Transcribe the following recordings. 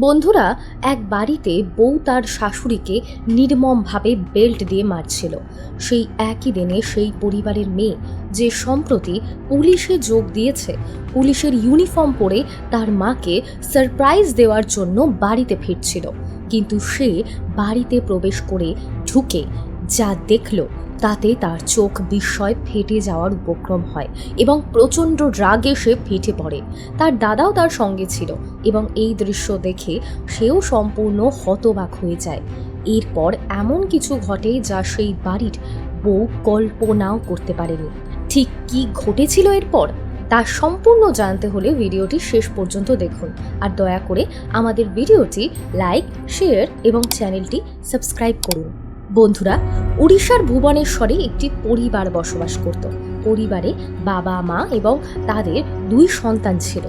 বন্ধুরা, এক বাড়িতে বউ তার শাশুড়িকে নির্মমভাবে বেল্ট দিয়ে মারছিল। সেই একই দিনে সেই পরিবারের মেয়ে, যে সম্প্রতি পুলিশে যোগ দিয়েছে, পুলিশের ইউনিফর্ম পরে তার মাকে সারপ্রাইজ দেওয়ার জন্য বাড়িতে ফিরছিল। কিন্তু সে বাড়িতে প্রবেশ করে ঢুকে যা দেখল তাতে তার চোখ বিস্ময় ফেটে যাওয়ার উপক্রম হয় এবং প্রচণ্ড রাগে সে ফেটে পড়ে। তার দাদাও তার সঙ্গে ছিল এবং এই দৃশ্য দেখে সেও সম্পূর্ণ হতবাক হয়ে যায়। এরপর এমন কিছু ঘটে যা সেই বাড়ির বউ কল্পনাও করতে পারেনি। ঠিক কি ঘটেছিল এরপর? তা সম্পূর্ণ জানতে হলে ভিডিওটি শেষ পর্যন্ত দেখুন। আর দয়া করে আমাদের ভিডিওটি লাইক, শেয়ার এবং চ্যানেলটি সাবস্ক্রাইব করুন। বন্ধুরা, উড়িষ্যার ভুবনেশ্বরে একটি পরিবার বসবাস করত। পরিবারে বাবা, মা এবং তাদের দুই সন্তান ছিল।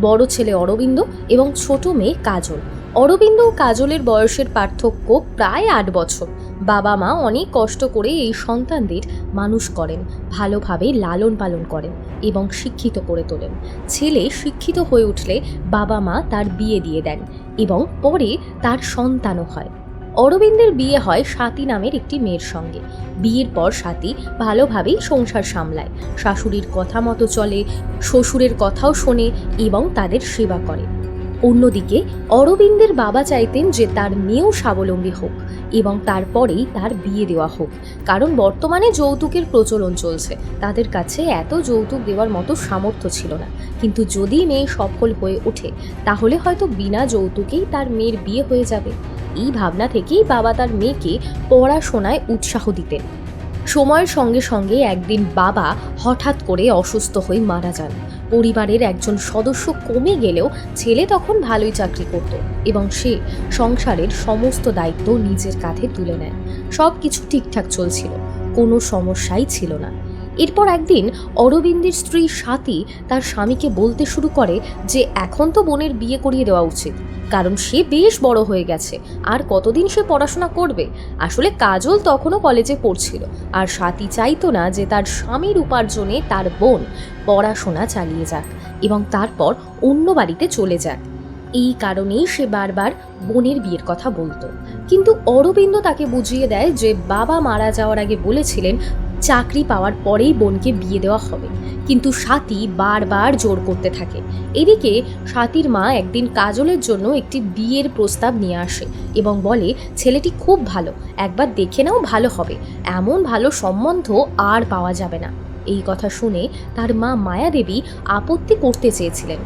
বড় ছেলে অরবিন্দ এবং ছোট মেয়ে কাজল। অরবিন্দ ও কাজলের বয়সের পার্থক্য প্রায় আট বছর। বাবা, মা অনেক কষ্ট করে এই সন্তানদের মানুষ করেন, ভালোভাবে লালন পালন করেন এবং শিক্ষিত করে তোলেন। ছেলে শিক্ষিত হয়ে উঠলে বাবা, মা তার বিয়ে দিয়ে দেন এবং পরে তার সন্তানও হয়। অরবিন্দের বিয়ে হয় স্বাতী নামের একটি মেয়ের সঙ্গে। বিয়ের পর স্বাতী ভালোভাবেই সংসার সামলায়। শাশুড়ির কথা মতো চলে, শ্বশুরের কথাও শোনে এবং তাদের সেবা করে। অন্যদিকে অরবিন্দের বাবা চাইতেন যে তার মেয়েও স্বাবলম্বী হোক এবং তারপরেই তার বিয়ে দেওয়া হোক। কারণ বর্তমানে যৌতুকের প্রচলন চলছে। তাদের কাছে এত যৌতুক দেওয়ার মতো সামর্থ্য ছিল না। কিন্তু যদি মেয়ে সফল হয়ে ওঠে, তাহলে হয়তো বিনা যৌতুকেই তার মেয়ের বিয়ে হয়ে যাবে। এই ভাবনা থেকেই বাবা তার মেয়েকে পড়াশোনায় উৎসাহ দিতেন। সময়ের সঙ্গে সঙ্গে একদিন বাবা হঠাৎ করে অসুস্থ হয়ে মারা যান। পরিবারের একজন সদস্য কমে গেলেও ছেলে তখন ভালোই চাকরি করত এবং সে সংসারের সমস্ত দায়িত্ব নিজের কাঁধে তুলে নেয়। সব কিছু ঠিকঠাক চলছিল, কোনো সমস্যাই ছিল না। এরপর একদিন অরবিন্দের স্ত্রী স্বাতী তার স্বামীকে বলতে শুরু করে যে এখন তো বোনের বিয়ে করিয়ে দেওয়া উচিত। কারণ সে বেশ বড় হয়ে গেছে। আর কতদিন সে পড়াশোনা করবে? আসলে কাজল তখনও কলেজে পড়ছিল। আর স্বাতী চাইতো না যে তার স্বামীর উপার্জনে তার বোন পড়াশোনা চালিয়ে যাক এবং তারপর অন্য বাড়িতে চলে যাক। এই কারণেই সে বারবার বোনের বিয়ের কথা বলতো। কিন্তু অরবিন্দ তাকে বুঝিয়ে দেয় যে বাবা মারা যাওয়ার আগে বলেছিলেন চাকরি পাওয়ার পরেই বোনকে বিয়ে দেওয়া হবে। কিন্তু স্বাতী বারবার জোর করতে থাকে। এদিকে স্বাতীর মা একদিন কাজলের জন্য একটি বিয়ের প্রস্তাব নিয়ে আসে এবং বলে, ছেলেটি খুব ভালো, একবার দেখে নাও ভালো হবে। এমন ভালো সম্বন্ধ আর পাওয়া যাবে না। এই কথা শুনে তার মা মায়াদেবী আপত্তি করতে চেয়েছিলেন।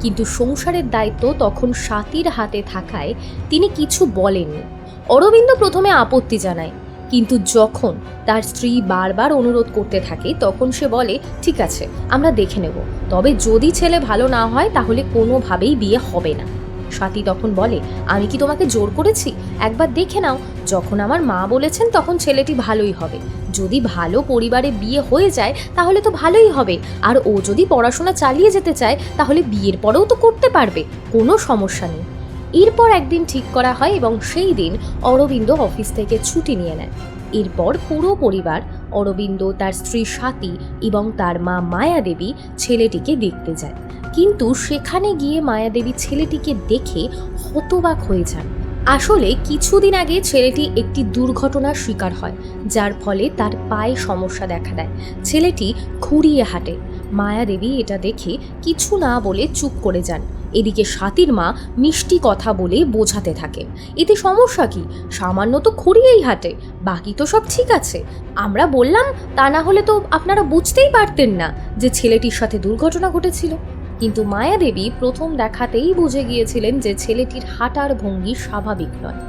কিন্তু সংসারের দায়িত্ব তখন স্বাতীর হাতে থাকায় তিনি কিছু বলেননি। অরবিন্দ প্রথমে আপত্তি জানায় কিন্তু যখন তার স্ত্রী বারবার অনুরোধ করতে থাকে, তখন সে বলে, ঠিক আছে, আমরা দেখে নেব। তবে যদি ছেলে ভালো না হয়, তাহলে কোনোভাবেই বিয়ে হবে না। স্বাতী তখন বলে, আমি কি তোমাকে জোর করেছি? একবার দেখে নাও। যখন আমার মা বলেছেন, তখন ছেলেটি ভালোই হবে। যদি ভালো পরিবারে বিয়ে হয়ে যায়, তাহলে তো ভালোই হবে। আর ও যদি পড়াশোনা চালিয়ে যেতে চায়, তাহলে বিয়ের পরেও তো করতে পারবে। কোনো সমস্যা নেই। এরপর একদিন ঠিক করা হয় এবং সেই দিন অরবিন্দ অফিস থেকে ছুটি নিয়ে নেয় এরপর পুরো পরিবার, অরবিন্দ, তার স্ত্রী স্বাতী এবং তার মা মায়াদেবী ছেলেটিকে দেখতে যায়। কিন্তু সেখানে গিয়ে মায়াদেবী ছেলেটিকে দেখে হতবাক হয়ে যান। আসলে কিছুদিন আগে ছেলেটি একটি দুর্ঘটনার শিকার হয়, যার ফলে তার পায়ে সমস্যা দেখা দেয়। ছেলেটি খুঁড়িয়ে হাঁটে। মায়াদেবী এটা দেখে কিছু না বলে চুপ করে যান। এদিকে স্বাতীর মা মিষ্টি কথা বলে বোঝাতে থাকেন এতে সমস্যা কি? সামান্য তো খুঁড়িয়েই হাটে, বাকি তো সব ঠিক আছে। আমরা বললাম, তা না হলে তো আপনারা বুঝতেই পারতেন না যে ছেলেটির সাথে দুর্ঘটনা ঘটেছিল। কিন্তু মায়াদেবী প্রথম দেখাতেই বুঝে গিয়েছিলেন যে ছেলেটির হাঁটার ভঙ্গি স্বাভাবিক নয়।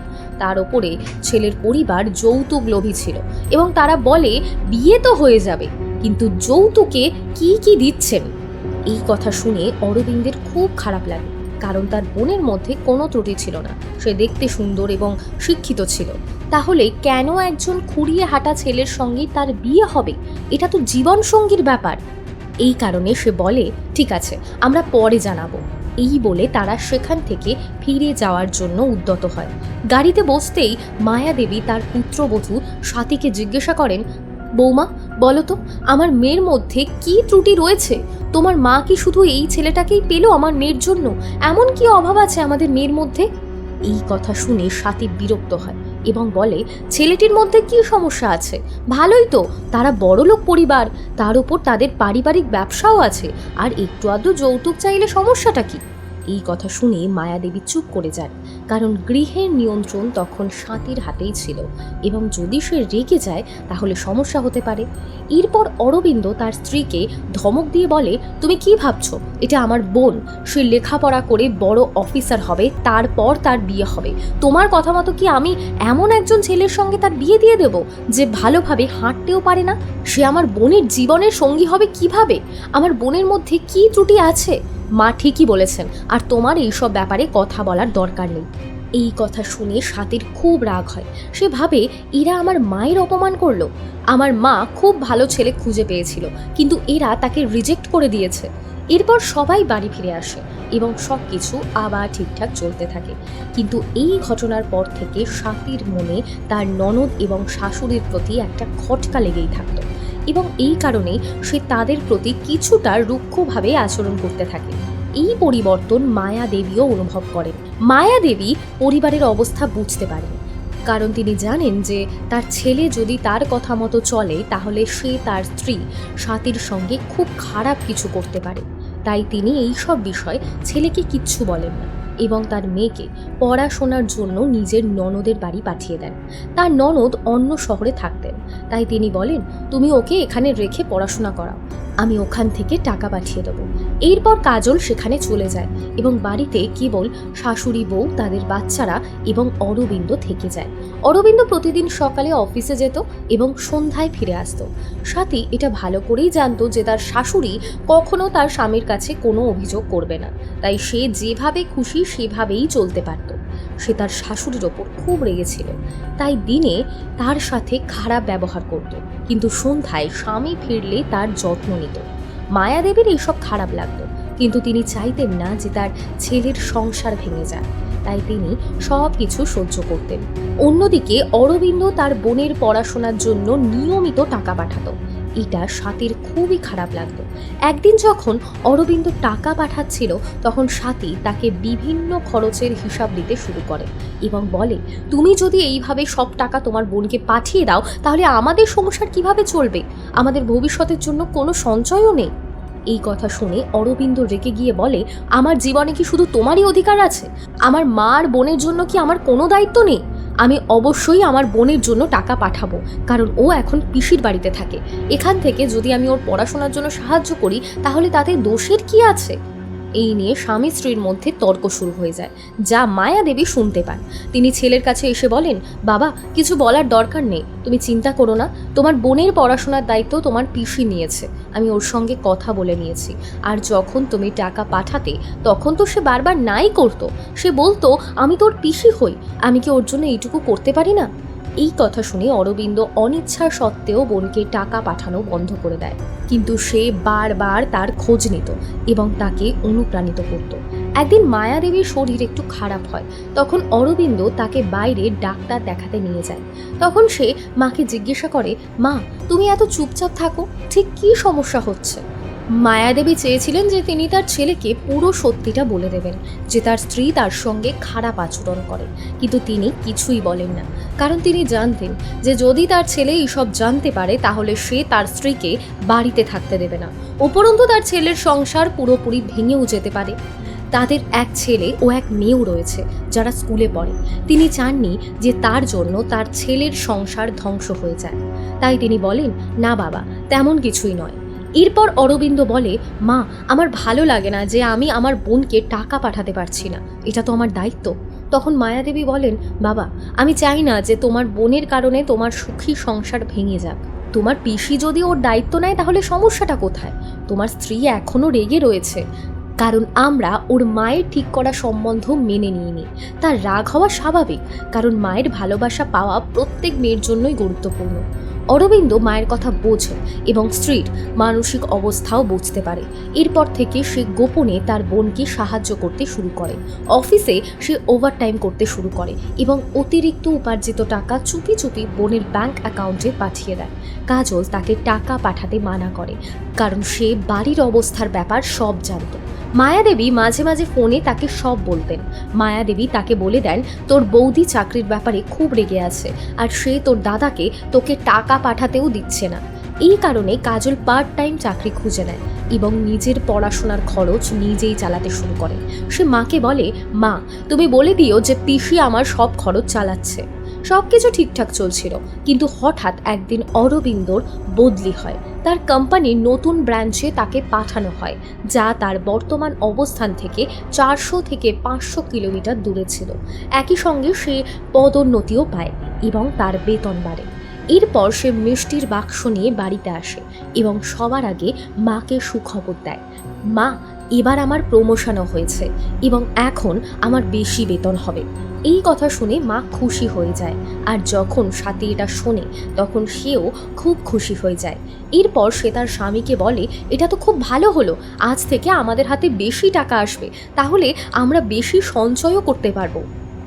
তার ওপরে ছেলের পরিবার যৌতুক লোভী ছিল এবং তারা বলে, বিয়ে তো হয়ে যাবে, কিন্তু যৌতুকে কি কি দিচ্ছেন? এই কথা শুনে অরবিন্দের খুব খারাপ লাগে, কারণ তার বোনের মধ্যে কোনো ত্রুটি ছিল না। সে দেখতে সুন্দর এবং শিক্ষিত ছিল। তাহলে কেন একজন খুঁড়িয়ে হাঁটা ছেলের সঙ্গে তার বিয়ে হবে? এটা তো জীবন সঙ্গীর ব্যাপার। এই কারণে সে বলে, ঠিক আছে, আমরা পরে জানাব। এই বলে তারা সেখান থেকে ফিরে যাওয়ার জন্য উদ্যত হয়। গাড়িতে বসতেই মায়াদেবী তার পুত্রবধূ স্বাতীকে জিজ্ঞাসা করেন, বৌমা বলো তো, আমার মেয়ের মধ্যে কি ত্রুটি রয়েছে? তোমার মা কি শুধু এই ছেলেটাকেই পেল আমার মেয়ের জন্য? এমন কি অভাব আছে আমাদের মেয়ের মধ্যে? এই কথা শুনে সাথী বিরক্ত হয় এবং বলে, ছেলেটির মধ্যে কি সমস্যা আছে? ভালোই তো, তারা বড়লোক পরিবার, তার উপর তাদের পারিবারিক ব্যবসাও আছে, আর একটু আধটু যৌতুক চাইলে সমস্যাটা কি? এই কথা শুনে মায়াদেবী চুপ করে যান কারণ গৃহের নিয়ন্ত্রণ তখন সাঁতির হাতেই ছিল এবং যদি সে রেগে যায়, তাহলে সমস্যা হতে পারে। এরপর অরবিন্দ তার স্ত্রীকে ধমক দিয়ে বলে, তুমি কি ভাবছ? এটা আমার বোন। সে লেখাপড়া করে বড় অফিসার হবে, তারপর তার বিয়ে হবে। তোমার কথা মতো কি আমি এমন একজন ছেলের সঙ্গে তার বিয়ে দিয়ে দেব যে ভালোভাবে হাঁটতেও পারে না? সে আমার বোনের জীবনের সঙ্গী হবে কীভাবে? আমার বোনের মধ্যে কি ত্রুটি আছে? মা ঠিকই বলেছেন, আর তোমার এইসব ব্যাপারে কথা বলার দরকার নেই। এই কথা শুনে সাতির খুব রাগ হয়। সে ভাবে, এরা আমার মায়ের অপমান করল। আমার মা খুব ভালো ছেলে খুঁজে পেয়েছিল, কিন্তু এরা তাকে রিজেক্ট করে দিয়েছে। এরপর সবাই বাড়ি ফিরে আসে এবং সব কিছু আবার ঠিকঠাক চলতে থাকে। কিন্তু এই ঘটনার পর থেকে সাতির মনে তার ননদ এবং শাশুড়ির প্রতি একটা খটকা লেগেই থাকতো। এবং এই কারণে সে তাদের প্রতি কিছুটা রুক্ষভাবে আচরণ করতে থাকে। এই পরিবর্তন মায়া দেবীও অনুভব করেন। মায়া দেবী পরিবারের অবস্থা বুঝতে পারেন। কারণ তিনি জানেন যে তার ছেলে যদি তার কথা মতো চলে, তাহলে সে তার স্ত্রী স্বাতীর সঙ্গে খুব খারাপ কিছু করতে পারে। তাই তিনি এই সব বিষয় ছেলেকে কিচ্ছু বলেন না এবং তার মেয়েকে পড়াশোনার জন্য নিজের ননদের বাড়ি পাঠিয়ে দেন। তার ননদ অন্য শহরে থাকতেন। তাই তিনি বলেন, তুমি ওকে এখানে রেখে পড়াশোনা করাও। আমি ওখান থেকে টাকা পাঠিয়ে দেবো। এরপর কাজল সেখানে চলে যায় এবং বাড়িতে কেবল শাশুড়ি বউ, তাদের বাচ্চারা এবং অরবিন্দ থেকে যায়। অরবিন্দ প্রতিদিন সকালে অফিসে যেত এবং সন্ধ্যায় ফিরে আসতো। সাথী এটা ভালো করেই জানতো যে তার শাশুড়ি কখনো তার স্বামীর কাছে কোনো অভিযোগ করবে না। তাই সে যেভাবে খুশি সেভাবেই চলতে পারত। সে তার শাশুড়ির ওপর খুব রেগেছিল। তাই দিনে তার সাথে খারাপ ব্যবহার করত। কিন্তু সন্ধ্যায় স্বামী ফিরলে তার যত্ন নিত। মায়াদেবীর এইসব খারাপ লাগতো। কিন্তু তিনি চাইতেন না যে তার ছেলের সংসার ভেঙে যায় তাই তিনি সব কিছু সহ্য করতেন। অন্যদিকে অরবিন্দ তার বোনের পড়াশোনার জন্য নিয়মিত টাকা পাঠাতো। এটা সাথীর খুবই খারাপ লাগতো একদিন যখন অরবিন্দ টাকা পাঠাচ্ছিল, তখন সাথী তাকে বিভিন্ন খরচের হিসাব দিতে শুরু করে এবং বলে, তুমি যদি এইভাবে সব টাকা তোমার বোনকে পাঠিয়ে দাও, তাহলে আমাদের সংসার কীভাবে চলবে? আমাদের ভবিষ্যতের জন্য কোনো সঞ্চয়ও নেই। এই কথা শুনে অরবিন্দ রেগে গিয়ে বলে, আমার জীবনে কি শুধু তোমারই অধিকার আছে? আমার মা আর বোনের জন্য কি আমার কোনো দায়িত্ব নেই? আমি অবশ্যই আমার বোনের জন্য টাকা পাঠাবো, কারণ ও এখন পিসির বাড়িতে থাকে। এখান থেকে যদি আমি ওর পড়াশোনার জন্য সাহায্য করি, তাহলে তাতে দোষের কি আছে? এই নিয়ে স্বামী স্ত্রীর মধ্যে তর্ক শুরু হয়ে যায়, যা মায়া দেবী শুনতে পান। তিনি ছেলের কাছে এসে বলেন, বাবা, কিছু বলার দরকার নেই, তুমি চিন্তা করো না, তোমার বোনের পড়াশোনার দায়িত্ব তোমার পিসি নিয়েছে, আমি ওর সঙ্গে কথা বলে নিয়েছি। আর যখন তুমি টাকা পাঠাতে, তখন তো সে বারবার নাই করতো, সে বলতো, আমি তোর পিসি হই, আমি কি ওর জন্য এইটুকু করতে পারি না? এই কথা শুনে অরবিন্দ অনিচ্ছা সত্ত্বেও বোনকে টাকা পাঠানো বন্ধ করে দেয়। কিন্তু সে বারবার তার খোঁজ নিত এবং তাকে অনুপ্রাণিত করত। একদিন মায়াদেবীর শরীর একটু খারাপ হয়, তখন অরবিন্দ তাকে বাইরে ডাক্তার দেখাতে নিয়ে যায়। তখন সে মাকে জিজ্ঞাসা করে, মা, তুমি এত চুপচাপ থাকো, ঠিক কী সমস্যা হচ্ছে? মায়াদেবী চেয়েছিলেন যে তিনি তার ছেলেকে পুরো সত্যিটা বলে দেবেন, যে তার স্ত্রী তার সঙ্গে খারাপ আচরণ করে। কিন্তু তিনি কিছুই বলেন না। কারণ তিনি জানতেন যে যদি তার ছেলে এইসব জানতে পারে, তাহলে সে তার স্ত্রীকে বাড়িতে থাকতে দেবে না। উপরন্তু তার ছেলের সংসার পুরোপুরি ভেঙেও যেতে পারে। তাদের এক ছেলে ও এক মেয়েও রয়েছে, যারা স্কুলে পড়ে। তিনি চাননি যে তার জন্য তার ছেলের সংসার ধ্বংস হয়ে যায়। তাই তিনি বলেন, না বাবা, তেমন কিছুই নয়। এরপর অরবিন্দ বলে, মা, আমার ভালো লাগে না যে আমি আমার বোনকে টাকা পাঠাতে পারছি না। এটা তো আমার দায়িত্ব। তখন মায়াদেবী বলেন, বাবা, আমি চাই না যে তোমার বোনের কারণে তোমার সুখী সংসার ভেঙে যাক। তোমার পিসি যদি ওর দায়িত্ব নেয় তাহলে সমস্যাটা কোথায়? তোমার স্ত্রী এখনও রেগে রয়েছে। কারণ আমরা ওর মায়ের ঠিক করা সম্বন্ধ মেনে নিইনি। তার রাগ হওয়া স্বাভাবিক। কারণ মায়ের ভালোবাসা পাওয়া প্রত্যেক মেয়ের জন্যই গুরুত্বপূর্ণ। অরবিন্দ মায়ের কথা বোঝে এবং স্ত্রীর মানসিক অবস্থাও বুঝতে পারে। এরপর থেকে সে গোপনে তার বোনকে সাহায্য করতে শুরু করে। অফিসে সে ওভারটাইম করতে শুরু করে এবং অতিরিক্ত উপার্জিত টাকা চুপি চুপি বোনের ব্যাংক অ্যাকাউন্টে পাঠিয়ে দেয়। কাজল তাকে টাকা পাঠাতে মানা করে, কারণ সে বাড়ির অবস্থার ব্যাপার সব জানত। মায়াদেবী মাঝে মাঝে ফোনে তাকে সব বলতেন। মায়াদেবী তাকে বলে দেন, তোর বৌদি চাকরির ব্যাপারে খুব রেগে আছে আর সে তোর দাদাকে তোকে টাকা পাঠাতেও দিচ্ছে না। এই কারণে কাজল পার্ট টাইম চাকরি খুঁজে নেয় এবং নিজের পড়াশোনার খরচ নিজেই চালাতে শুরু করে। সে মাকে বলে, মা, তুমি বলে দিও যে পিসি আমার সব খরচ চালাচ্ছে। সব কিছু ঠিকঠাক চলছিল। কিন্তু হঠাৎ একদিন অরবিন্দর বদলি হয়। তার কোম্পানির নতুন ব্রাঞ্চে তাকে পাঠানো হয়, যা তার বর্তমান অবস্থান থেকে চারশো থেকে পাঁচশো কিলোমিটার দূরে ছিল। একই সঙ্গে সে পদোন্নতিও পায় এবং তার বেতন বাড়ে। এরপর সে মিষ্টির বাক্স নিয়ে বাড়িতে আসে এবং সবার আগে মাকে সুখবর দেয়। মা এবার আমার প্রমোশনও হয়েছে এবং এখন আমার বেশি বেতন হবে। এই কথা শুনে মা খুশি হয়ে যায় আর যখন সাথী এটা শোনে, তখন সেও খুব খুশি হয়ে যায়। এরপর সে তার স্বামীকে বলে, এটা তো খুব ভালো হলো, আজ থেকে আমাদের হাতে বেশি টাকা আসবে, তাহলে আমরা বেশি সঞ্চয়ও করতে পারব।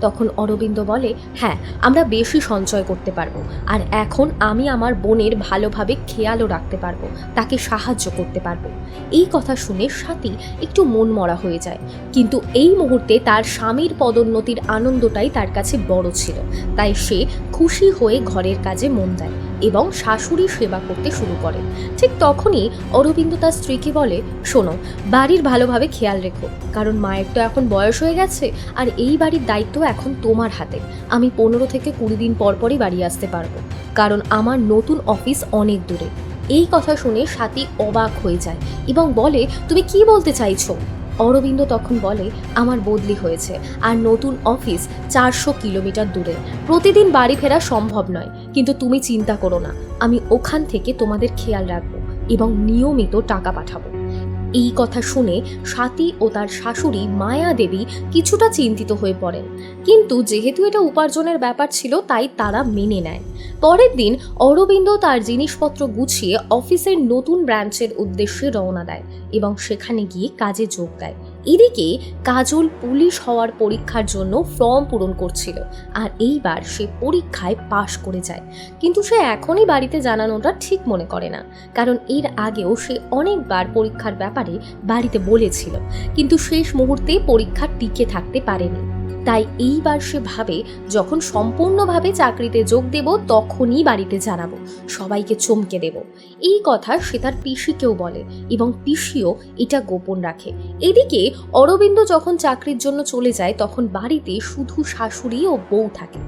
তখন অরবিন্দ বলে হ্যাঁ আমরা বেশি সঞ্চয় করতে পারব। আর এখন আমি আমার বোনের ভালোভাবে খেয়ালও রাখতে পারব, তাকে সাহায্য করতে পারব। এই কথা শুনে সাথী একটু মন মরা হয়ে যায়। কিন্তু এই মুহূর্তে তার স্বামীর পদোন্নতির আনন্দটাই তার কাছে বড় ছিল। তাই সে খুশি হয়ে ঘরের কাজে মন দেয়। এবং শাশুড়ি সেবা করতে শুরু করে। ঠিক তখনই অরবিন্দ তার স্ত্রীকে বলে, শোনো, বাড়ির ভালোভাবে খেয়াল রেখো, কারণ মায়ের তো এখন বয়স হয়ে গেছে, আর এই বাড়ির দায়িত্ব এখন তোমার হাতে। আমি পনেরো থেকে কুড়ি দিন পর পরই বাড়ি আসতে পারব, কারণ আমার নতুন অফিস অনেক দূরে। এই কথা শুনে সাথী অবাক হয়ে যায় এবং বলে, তুমি কি বলতে চাইছো? অরবিন্দ তখন বলে, আমার বদলি হয়েছে। আর নতুন অফিস চারশো কিলোমিটার দূরে। প্রতিদিন বাড়ি ফেরা সম্ভব নয়। কিন্তু তুমি চিন্তা করো না। আমি ওখান থেকে তোমাদের খেয়াল রাখব এবং নিয়মিত টাকা পাঠাবো। এই কথা শুনে স্বাতী ও তার শাশুড়ি মায়া দেবী কিছুটা চিন্তিত হয়ে পড়েন। কিন্তু যেহেতু এটা উপার্জনের ব্যাপার ছিল, তাই তারা মেনে নেয়। পরের দিন অরবিন্দ তার জিনিসপত্র গুছিয়ে অফিসের নতুন ব্রাঞ্চের উদ্দেশ্যে রওনা দেয় এবং সেখানে গিয়ে কাজে যোগ দেয়। এদিকে কাজল পুলিশ হওয়ার পরীক্ষার জন্য ফর্ম পূরণ করছিল আর এইবার সে পরীক্ষায় পাশ করে যায়। কিন্তু সে এখনই বাড়িতে জানানোটা ঠিক মনে করে না, কারণ এর আগেও সে অনেকবার পরীক্ষার ব্যাপারে বাড়িতে বলেছিল, কিন্তু শেষ মুহূর্তে পরীক্ষা টিকে থাকতে পারেনি। তাই এইবার সে ভাবে, যখন সম্পূর্ণভাবে চাকরিতে যোগ দেব, তখনই বাড়িতে জানাব, সবাইকে চমকে দেব। এই কথা সে তার পিসিকেও বলে এবং পিসিও এটা গোপন রাখে। এদিকে অরবিন্দ যখন চাকরির জন্য চলে যায়, তখন বাড়িতে শুধু শাশুড়ি ও বউ থাকে।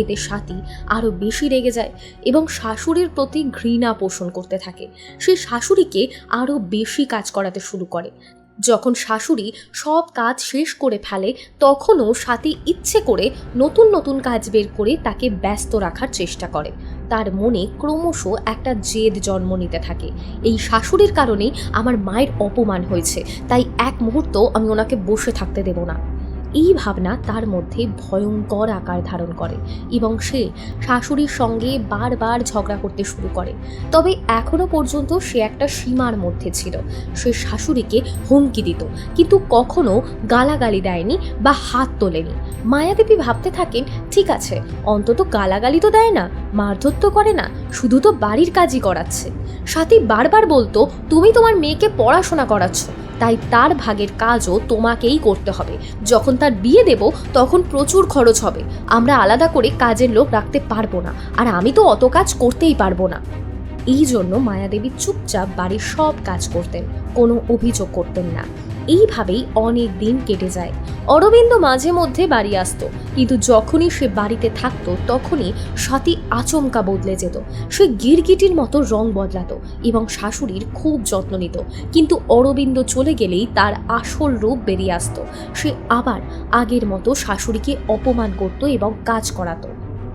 এতে সাথী আরও বেশি রেগে যায় এবং শাশুড়ির প্রতি ঘৃণা পোষণ করতে থাকে। সে শাশুড়িকে আরও বেশি কাজ করাতে শুরু করে। যখন শাশুড়ি সব কাজ শেষ করে ফেলে, তখনও সাথী ইচ্ছে করে নতুন নতুন কাজ বের করে তাকে ব্যস্ত রাখার চেষ্টা করে। তার মনে ক্রমশ একটা জেদ জন্ম নিতে থাকে। এই শাশুড়ির কারণেই আমার মায়ের অপমান হয়েছে, তাই এক মুহূর্ত আমি ওনাকে বসে থাকতে দেব না। এই ভাবনা তার মধ্যে ভয়ঙ্কর আকার ধারণ করে এবং সে শাশুড়ির সঙ্গে বারবার ঝগড়া করতে শুরু করে। তবে এখনও পর্যন্ত সে একটা সীমার মধ্যে ছিল। সে শাশুড়িকে হুমকি দিত, কিন্তু কখনো গালাগালি দেয়নি বা হাত তোলেনি। মায়াদেবী ভাবতে থাকেন, ঠিক আছে, অন্তত গালাগালি তো দেয় না, মারধর তো করে না, শুধু তো বাড়ির কাজই করাচ্ছে। সাথী বারবার বলতো, তুমি তোমার মেয়েকে পড়াশোনা করাচ্ছ তাই তার ভাগের কাজও তোমাকেই করতে হবে। যখন তার বিয়ে দেব, তখন প্রচুর খরচ হবে। আমরা আলাদা করে কাজের লোক রাখতে পারব না, আর আমি তো অত কাজ করতেই পারব না। এই জন্য মায়াদেবী চুপচাপ বাড়ির সব কাজ করতেন, কোনো অভিযোগ করতেন না। এইভাবেই অনেক দিন কেটে যায়। অরবিন্দ মাঝে মধ্যে বাড়ি আসতো, কিন্তু যখনই সে বাড়িতে থাকতো, তখনই সতী আচমকা বদলে যেত। সে গিরগিটির মতো রং বদলাতো এবং শাশুড়ির খুব যত্ন নিত। কিন্তু অরবিন্দ চলে গেলেই তার আসল রূপ বেরিয়ে আসতো। সে আবার আগের মতো শাশুড়িকে অপমান করত এবং কাজ করাতো।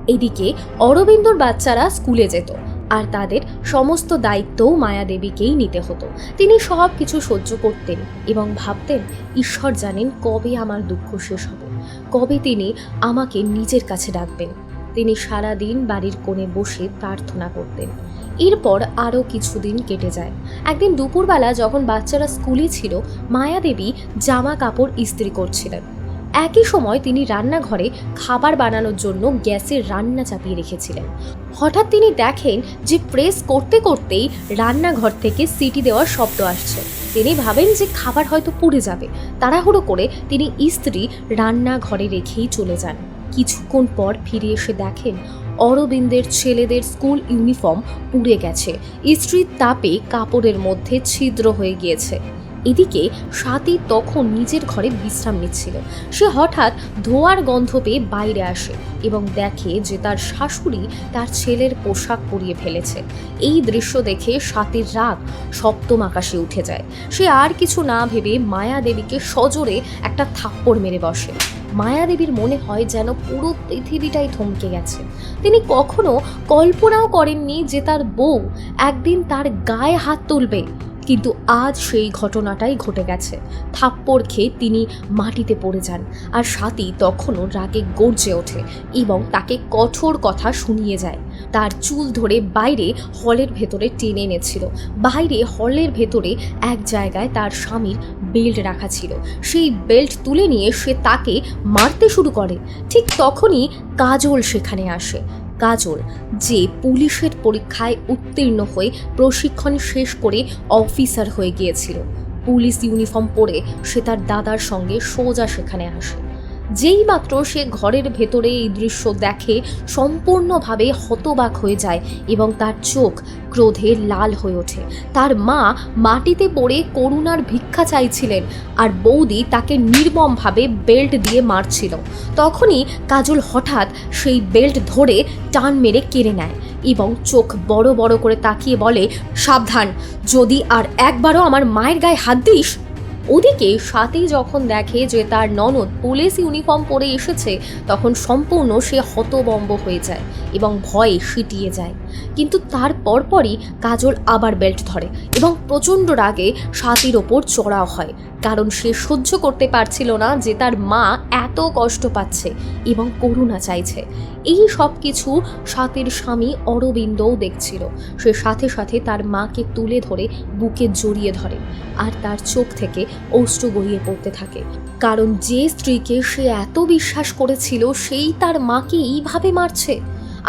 এদিকে অরবিন্দর বাচ্চারা স্কুলে যেত। আর তাদের সমস্ত দায়িত্বও মায়াদেবীকেই নিতে হতো। তিনি সব কিছু সহ্য করতেন এবং ভাবতেন, ঈশ্বর জানেন কবে আমার দুঃখ শেষ হবে। কবে তিনি আমাকে নিজের কাছে ডাকবেন। তিনি সারা দিন বাড়ির কোণে বসে প্রার্থনা করতেন। এরপর আরও কিছুদিন কেটে যায়। একদিন দুপুরবেলা যখন বাচ্চারা স্কুলে ছিল, মায়াদেবী জামা কাপড় ইস্ত্রি করছিলেন। একই সময় তিনি রান্নাঘরে খাবার বানানোর জন্য গ্যাসের রান্না চাপিয়ে রেখেছিলেন। হঠাৎ তিনি দেখেন যে প্রেস করতে করতেই রান্নাঘর থেকে সিটি দেওয়ার শব্দ আসছে। তিনি ভাবেন যে খাবার হয়তো পুড়ে যাবে। তাড়াহুড়ো করে তিনি ইস্ত্রি রান্নাঘরে রেখেই চলে যান। কিছুক্ষণ পর ফিরে এসে দেখেন অরবিন্দের ছেলেদের স্কুল ইউনিফর্ম পুড়ে গেছে। ইস্ত্রির তাপে কাপড়ের মধ্যে ছিদ্র হয়ে গিয়েছে। এদিকে স্বাতী তখন নিজের ঘরে বিশ্রাম নিচ্ছিল। সে হঠাৎ ধোয়ার গন্ধ পেয়ে বাইরে আসে এবং দেখে যে তার শাশুড়ি তার ছেলের পোশাক পরিয়ে ফেলেছে। এই দৃশ্য দেখে স্বাতীর রাগ সপ্তম আকাশে উঠে যায়। সে আর কিছু না ভেবে মায়া দেবীকে সজোরে একটা থাপ্পড় মেরে বসে। মায়াদেবীর মনে হয় যেন পুরো পৃথিবীটাই থমকে গেছে। তিনি কখনো কল্পনাও করেননি যে তার বউ একদিন তার গায়ে হাত তুলবে। কিন্তু আজ সেই ঘটনাটাই ঘটে গেছে। থাপ্পড় খেয়ে তিনি মাটিতে পড়ে যান আর সাথী তখনও রাগে গর্জে ওঠে এবং তাকে কঠোর কথা শুনিয়ে যায়। তার চুল ধরে বাইরে হলের ভেতরে টেনে এনেছিল। বাইরে হলের ভেতরে এক জায়গায় তার স্বামীর বেল্ট রাখা ছিল। সেই বেল্ট তুলে নিয়ে সে তাকে মারতে শুরু করে। ঠিক তখনই কাজল সেখানে আসে। কাজল যে পুলিশের পরীক্ষায় উত্তীর্ণ হয়ে প্রশিক্ষণ শেষ করে অফিসার হয়ে গিয়েছিল। পুলিশ ইউনিফর্ম পরে সে তার দাদার সঙ্গে সোজা সেখানে আসে। যেই মাত্র সে ঘরের ভেতরে এই দৃশ্য দেখে সম্পূর্ণভাবে হতবাক হয়ে যায় এবং তার চোখ ক্রোধে লাল হয়ে ওঠে। তার মা মাটিতে পড়ে করুণার ভিক্ষা চাইছিলেন আর বৌদি তাকে নির্মমভাবে বেল্ট দিয়ে মারছিল। তখনই কাজল হঠাৎ সেই বেল্ট ধরে টান মেরে কেড়ে নেয় এবং চোখ বড় বড় করে তাকিয়ে বলে, সাবধান, যদি আর একবারও আমার মায়ের গায়ে হাত দিস ওদিকে সাথী যখন দেখে যে তার ননদ পুলিশ ইউনিফর্ম পরে এসেছে, তখন সম্পূর্ণ সে হতবম্ব হয়ে যায় এবং ভয়ে সিটিয়ে যায়। কিন্তু তার পরপরই কাজল আবার বেল্ট ধরে এবং প্রচণ্ড রাগে সাথীর ওপর চড়াও হয়। কারণ সে সহ্য করতে পারছিল না যে তার মা এত কষ্ট পাচ্ছে এবং করুণা চাইছে। এই সব কিছু সাথীর স্বামী অরবিন্দও দেখছিল। সে সাথে সাথে তার মাকে তুলে ধরে বুকে জড়িয়ে ধরে। আর তার চোখ থেকে অশ্রু গড়িয়ে পড়তে থাকে। কারণ যে স্ত্রীকে সে এত বিশ্বাস করেছিল, সেই তার মাকে এইভাবে মারছে।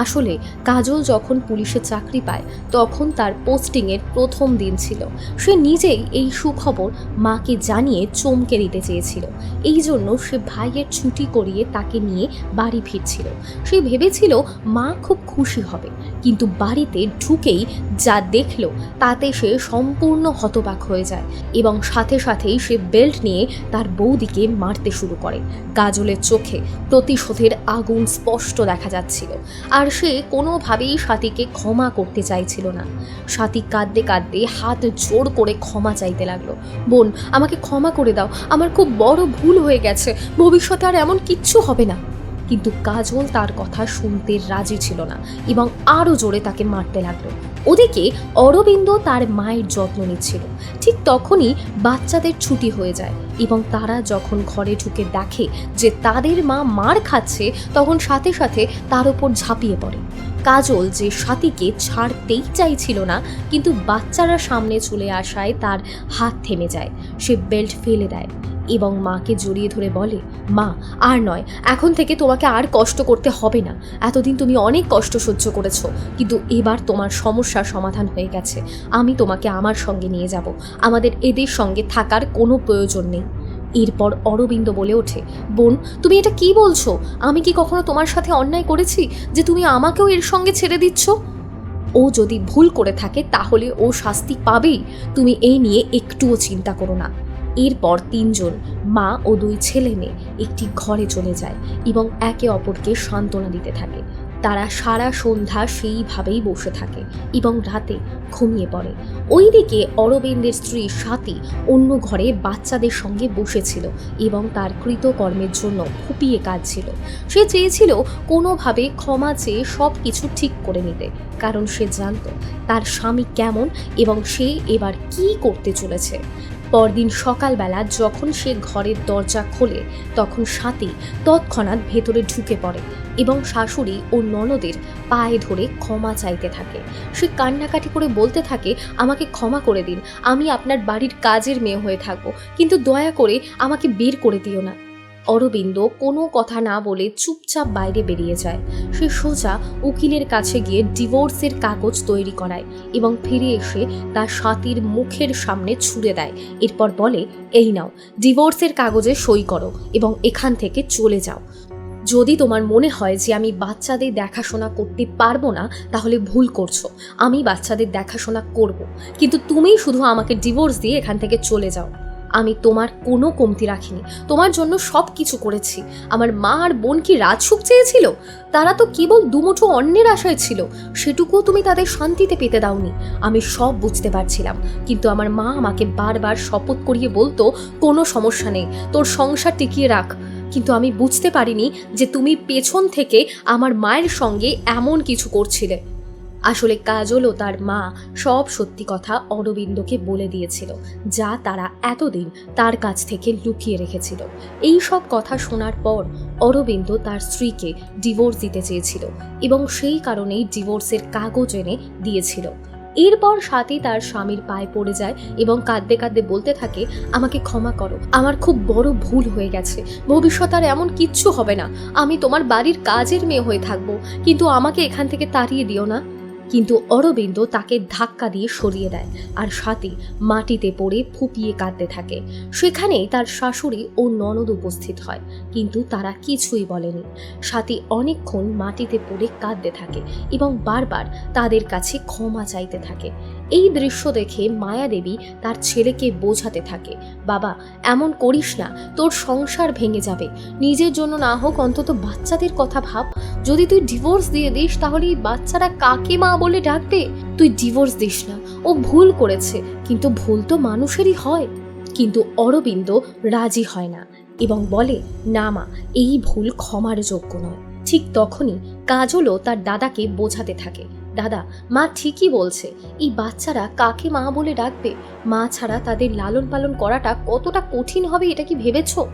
আসলে কাজল যখন পুলিশে চাকরি পায়, তখন তার পোস্টিংয়ের প্রথম দিন ছিল। সে নিজেই এই সুখবর মাকে জানিয়ে চমকে দিতে চেয়েছিল। এই জন্য সে ভাইয়ের ছুটি করিয়ে তাকে নিয়ে বাড়ি ফিরছিল। সে ভেবেছিল মা খুব খুশি হবে, কিন্তু বাড়িতে ঢুকেই যা দেখল তাতে সে সম্পূর্ণ হতবাক হয়ে যায় এবং সাথে সাথেই সে বেল্ট নিয়ে তার বৌদিকে মারতে শুরু করে। কাজলের চোখে প্রতিশোধের আগুন স্পষ্ট দেখা যাচ্ছিল। আর সে কোনোভাবেই স্বাতীকে ক্ষমা করতে চাইছিল না। স্বাতী কাঁদতে কাঁদতে হাত জোর করে ক্ষমা চাইতে লাগল। বোন, আমাকে ক্ষমা করে দাও, আমার খুব বড় ভুল হয়ে গেছে, ভবিষ্যতে আর এমন কিচ্ছু হবে না। কিন্তু কাজল তার কথা শুনতে রাজি ছিল না এবং আরও জোরে তাকে মারতে লাগল। ওদিকে অরবিন্দ তার মায়ের যত্ন নিচ্ছিল। ঠিক তখনই বাচ্চাদের ছুটি হয়ে যায় এবং তারা যখন ঘরে ঢুকে দেখে যে তাদের মা মার খাচ্ছে, তখন সাথে সাথে তার উপর ঝাঁপিয়ে পড়ে। কাজল যে সাথীকে ছাড়তেই চাইছিল না, কিন্তু বাচ্চারা সামনে চলে আসায় তার হাত থেমে যায়। সে বেল্ট ফেলে দেয়। এবং মাকে জড়িয়ে ধরে বলে, মা, আর নয়, এখন থেকে তোমাকে আর কষ্ট করতে হবে না। এতদিন তুমি অনেক কষ্ট সহ্য করেছ, কিন্তু এবার তোমার সমস্যার সমাধান হয়ে গেছে। আমি তোমাকে আমার সঙ্গে নিয়ে যাব। আমাদের এদের সঙ্গে থাকার কোনো প্রয়োজন নেই। এরপর অরবিন্দ বলে ওঠে, বোন, তুমি এটা কি বলছো? আমি কি কখনো তোমার সাথে অন্যায় করেছি যে তুমি আমাকেও এর সঙ্গে ছেড়ে দিচ্ছ? ও যদি ভুল করে থাকে, তাহলে ও শাস্তি পাবেই। তুমি এই নিয়ে একটুও চিন্তা করো না। এরপর তিনজন, মা ও দুই ছেলে মেয়ে, একটি ঘরে চলে যায় এবং একে অপরকে সান্ত্বনা দিতে থাকে। তারা সারা সন্ধ্যা সেইভাবেই বসে থাকে এবং রাতে ঘুমিয়ে পড়ে। ওইদিকে অরবিন্দের স্ত্রী স্বাতী অন্য ঘরে বাচ্চাদের সঙ্গে বসেছিল এবং তার কৃতকর্মের জন্য ফুপিয়ে কাঁদছিল। সে চেয়েছিল কোনোভাবে ক্ষমা চেয়ে সব কিছু ঠিক করে নিতে, কারণ সে জানত তার স্বামী কেমন এবং সে এবার কি করতে চলেছে। পরদিন সকালবেলা যখন সে ঘরের দরজা খোলে, তখন সাথী তৎক্ষণাৎ ভেতরে ঢুকে পড়ে এবং শাশুড়ি ও ননদের পায়ে ধরে ক্ষমা চাইতে থাকে। সে কান্নাকাটি করে বলতে থাকে, আমাকে ক্ষমা করে দিন, আমি আপনার বাড়ির কাজের মেয়ে হয়ে থাকব, কিন্তু দয়া করে আমাকে বের করে দিও না। অরবিন্দ কোনো কথা না বলে চুপচাপ বাইরে বেরিয়ে যায়। সে সোজা উকিলের কাছে গিয়ে ডিভোর্সের কাগজ তৈরি করায় এবং ফিরে এসে তার সাথীর মুখের সামনে ছুঁড়ে দেয়। এরপর বলে, এই নাও, ডিভোর্সের কাগজে সই করো এবং এখান থেকে চলে যাও। যদি তোমার মনে হয় যে আমি বাচ্চাদের দেখাশোনা করতে পারব না, তাহলে ভুল করছ। আমি বাচ্চাদের দেখাশোনা করব। কিন্তু তুমিই শুধু আমাকে ডিভোর্স দিয়ে এখান থেকে চলে যাও। আমি তোমার কোনো কমতি রাখিনি। তোমার জন্য সব কিছু করেছি। আমার মা আর বোন কি রাজসুখ চেয়েছিল? তারা তো কেবল দুমুঠো অন্যের আশায় ছিল। সেটুকুও তুমি তাদের শান্তিতে পেতে দাওনি। আমি সব বুঝতে পারছিলাম। কিন্তু আমার মা আমাকে বারবার শপথ করিয়ে বলতো, কোনো সমস্যা নেই, তোর সংসার টিকিয়ে রাখ। কিন্তু আমি বুঝতে পারিনি যে তুমি পেছন থেকে আমার মায়ের সঙ্গে এমন কিছু করছিলে। আসলে কাজল ও তার মা সব সত্যি কথা অরবিন্দকে বলে দিয়েছিল, যা তারা এতদিন তার কাছ থেকে লুকিয়ে রেখেছিল। এই সব কথা শোনার পর অরবিন্দ তার স্ত্রীকে ডিভোর্স দিতে চেয়েছিল এবং সেই কারণেই ডিভোর্সের কাগজ এনে দিয়েছিল। এরপর সাথী তার স্বামীর পায়ে পড়ে যায় এবং কাঁদতে কাঁদতে বলতে থাকে, আমাকে ক্ষমা করো, আমার খুব বড় ভুল হয়ে গেছে। ভবিষ্যৎ আর এমন কিচ্ছু হবে না। আমি তোমার বাড়ির কাজের মেয়ে হয়ে থাকব, কিন্তু আমাকে এখান থেকে তাড়িয়ে দিও না। কিন্তু অরবিন্দ তাকে ধাক্কা দিয়ে সরিয়ে দেয় আর সাথী মাটিতে পড়ে ফুপিয়ে কাঁদতে থাকে। সেখানে তার শাশুড়ি ও ননদ উপস্থিত হয়, কিন্তু তারা কিছুই বলেনি। সাথী অনেকক্ষণ মাটিতে পড়ে কাঁদতে থাকে এবং বারবার তাদের কাছে ক্ষমা চাইতে থাকে। এই দৃশ্য দেখে মায়াদেবী তার ছেলেকে বোঝাতে থাকে, বাবা, এমন করিস না, তোর সংসার ভেঙে যাবে। নিজের জন্য না হোক অন্তত বাচ্চাদের কথা ভাব। যদি তুই ডিভোর্স দিয়ে দিস, তাহলে এই বাচ্চারা কাকে মা বলে ডাকবে? তুই ডিভোর্স দিস না। ও ভুল করেছে, কিন্তু ভুল তো মানুষেরই হয়। কিন্তু অরবিন্দ রাজি হয় না এবং বলে, না মা, এই ভুল ক্ষমার যোগ্য নয়। ঠিক তখনই কাজলও তার দাদাকে বোঝাতে থাকে। দাদা, মা ঠিকই বলছে, এই বাচ্চারা কাকে মা বলে ডাকবে? মা ছাড়া তাদের লালন পালন করাটা কতটা কঠিন হবে এটা কি ভেবেছো?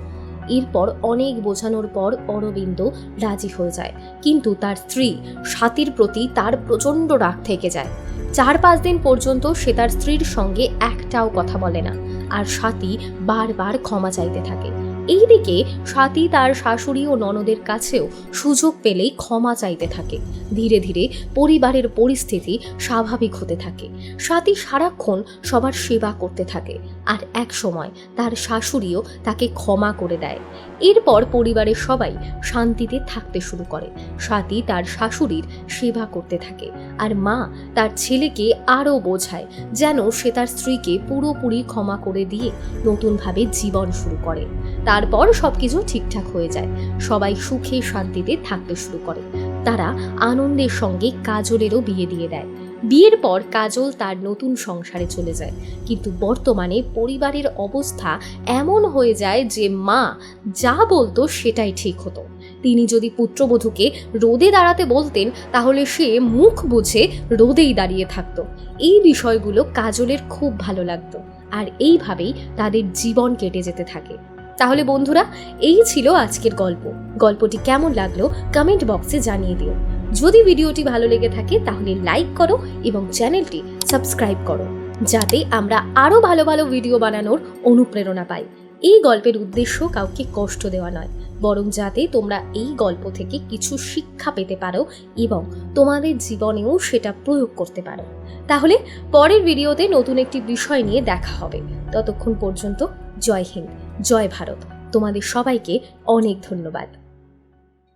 এরপর অনেক বোঝানোর পর অরবিন্দ রাজি হয়ে যায়। কিন্তু তার স্ত্রী স্বাতীর প্রতি তার প্রচণ্ড রাগ থেকে যায়। চার পাঁচ দিন পর্যন্ত সে তার স্ত্রীর সঙ্গে একটাও কথা বলে না। আর স্বাতী বারবার ক্ষমা চাইতে থাকে। এইদিকে স্বাতী তার শাশুড়ি ও ননদের কাছেও সুযোগ পেলেই ক্ষমা চাইতে থাকে। ধীরে ধীরে পরিবারের পরিস্থিতি স্বাভাবিক হতে থাকে। স্বাতী সারাক্ষণ সবার সেবা করতে থাকে। আর এক সময় তার শাশুড়িও তাকে ক্ষমা করে দেয়। এরপর পরিবারের সবাই শান্তিতে থাকতে শুরু করে। স্বাতী তার শাশুড়ির সেবা করতে থাকে আর মা তার ছেলেকে আরও বোঝায় যেন সে তার স্ত্রীকে পুরোপুরি ক্ষমা করে দিয়ে নতুনভাবে জীবন শুরু করে। তারপর সব কিছু ঠিকঠাক হয়ে যায়। সবাই সুখে শান্তিতে থাকতে শুরু করে। তারা আনন্দের সঙ্গে কাজলেরও বিয়ে দিয়ে দেয়। বিয়ের পর কাজল তার নতুন সংসারে চলে যায়। কিন্তু বর্তমানে পরিবারের অবস্থা এমন হয়ে যায় যে মা যা বলতো সেটাই ঠিক হতো। তিনি যদি পুত্রবধূকে রোদে দাঁড়াতে বলতেন, তাহলে সে মুখ বুঝে রোদেই দাঁড়িয়ে থাকতো। এই বিষয়গুলো কাজলের খুব ভালো লাগতো। আর এইভাবেই তাদের জীবন কেটে যেতে থাকে। তাহলে বন্ধুরা, এই ছিল আজকের গল্প। গল্পটি কেমন লাগল কমেন্ট বক্সে জানিয়ে দিও। যদি ভিডিওটি ভালো লেগে থাকে, তাহলে লাইক করো এবং চ্যানেলটি সাবস্ক্রাইব করো, যাতে আমরা আরও ভালো ভালো ভিডিও বানানোর অনুপ্রেরণা পাই। এই গল্পের উদ্দেশ্য কাউকে কষ্ট দেওয়া নয়, বরং যাতে তোমরা এই গল্প থেকে কিছু শিক্ষা পেতে পারো এবং তোমাদের জীবনেও সেটা প্রয়োগ করতে পারো। তাহলে পরের ভিডিওতে নতুন একটি বিষয় নিয়ে দেখা হবে। ততক্ষণ পর্যন্ত জয় হিন্দ, জয় ভারত। তোমাদের সবাইকে অনেক ধন্যবাদ।